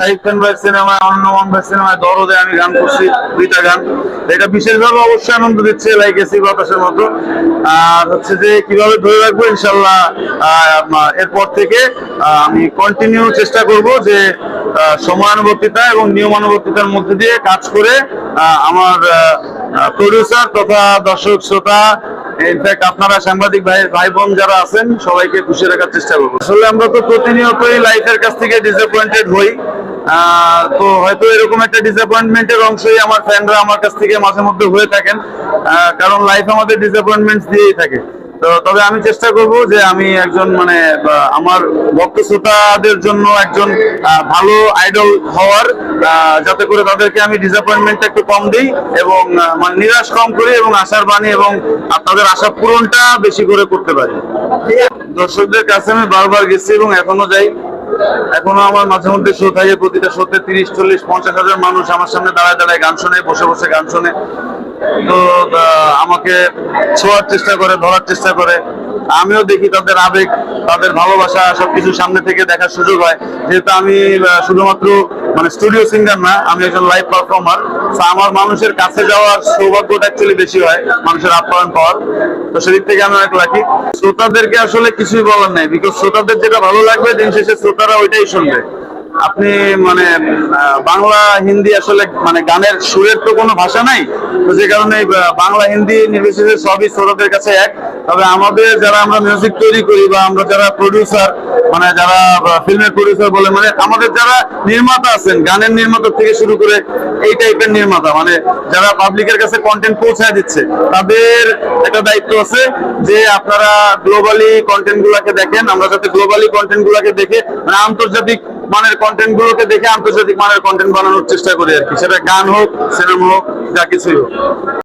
সাহিব খান ভাইয়ের সিনেমায়, অন্য ভাইয়ের সিনেমায় দরদে আমি গান করছি, দুইটা গান। এটা বিশেষভাবে অবশ্যই আনন্দ দিচ্ছে লাইক এসি বাতাসের মতো। আর হচ্ছে যে, কীভাবে ধরে রাখব, ইনশাল্লাহ এরপর থেকে আমি কন্টিনিউ চেষ্টা করব যে সময়ানুবর্তিতা এবং নিয়মানুবর্তিতার মধ্যে দিয়ে কাজ করে আমার প্রডিউসার তথা দর্শক, শ্রোতা ইনফ্যাক্ট আপনারা সাংবাদিক ভাই ভাই বোন যারা আছেন, সবাইকে খুশি রাখার চেষ্টা করব। আসলে আমরা তো প্রতিনিয়তই লাইফের কাছ থেকে ডিসঅ্যাপয়েন্টেড হই। তো হয়তো এরকম একটা ডিসঅ্যাপয়েন্টমেন্টের অংশই আমার ফ্যানরা আমার কাছ থেকে মাঝে মধ্যে হয়ে থাকেন। কারণ লাইফ আমাদের ডিসঅ্যাপয়েন্টমেন্ট দিয়েই থাকে। তো তবে আমি চেষ্টা করব যে আমি একজন মানে আমার ভক্ত শ্রোতাদের জন্য একজন ভালো আইডল হওয়ার যাতে করে তাদেরকে আমি ডিসঅ্যাপয়েন্টমেন্টটা একটু কম দিই এবং মানে নিরাশ কম করি এবং আশার বাণী এবং তাদের আশা পূরণটা বেশি করে করতে পারি। দর্শকদের কাছে আমি বারবার গেছি এবং এখনও যাই। এখনও আমার মাঝে মধ্যে শো থাকে, প্রতিটা শোতে তিরিশ, চল্লিশ, পঞ্চাশ হাজার মানুষ আমার সামনে দাঁড়ায় দাঁড়ায় গান শোনে, বসে বসে গান শোনে। তো আমাকে ছোঁয়ার চেষ্টা করে, ধরার চেষ্টা করে। আমিও দেখি তাদের আবেগ, তাদের ভালোবাসা, সবকিছু সামনে থেকে দেখার সুযোগ হয়। যেহেতু আমি শুধুমাত্র মানে স্টুডিও সিঙ্গার না, আমি একজন লাইভ পারফর্মার আমার মানুষের কাছে যাওয়ার সৌভাগ্যটা অ্যাকচুয়ালি বেশি হয়, মানুষের আপ্যায়ন পাওয়ার। তো সেদিক থেকে আমি অনেক লাকি শ্রোতাদেরকে আসলে কিছুই বলার নাই বিকজ শ্রোতাদের যেটা ভালো লাগবে, দিন শেষে শ্রোতারা ওইটাই শুনবে। আপনি মানে বাংলা হিন্দি আসলে মানে গানের সুরের তো কোনো ভাষা নাই, তো যে কারণে বাংলা হিন্দি নির্বিশেষে সবই শ্রোতাদের কাছে এক। তবে আমাদের যারা আমরা মিউজিক তৈরি করি বা আমরা যারা প্রডিউসার মানে যারা ফিল্মের প্রডিউসার বলে মানে আমাদের যারা নির্মাতা আছেন, গানের নির্মাতা থেকে শুরু করে এই টাইপের নির্মাতা মানে যারা পাবলিকের কাছে কন্টেন্ট পৌঁছায় দিচ্ছে, তাদের একটা দায়িত্ব আছে যে আপনারা গ্লোবালি কন্টেন্ট গুলাকে দেখেন, আমরা যাতে গ্লোবালি কন্টেন্ট গুলাকে দেখে মানে আন্তর্জাতিক মানের কন্টেন্ট গুলোকে দেখে আন্তর্জাতিক মানের কন্টেন্ট বানানোর চেষ্টা করি আর কি। সেটা গান হোক সিনেমা হোক, যা কিছুই হোক।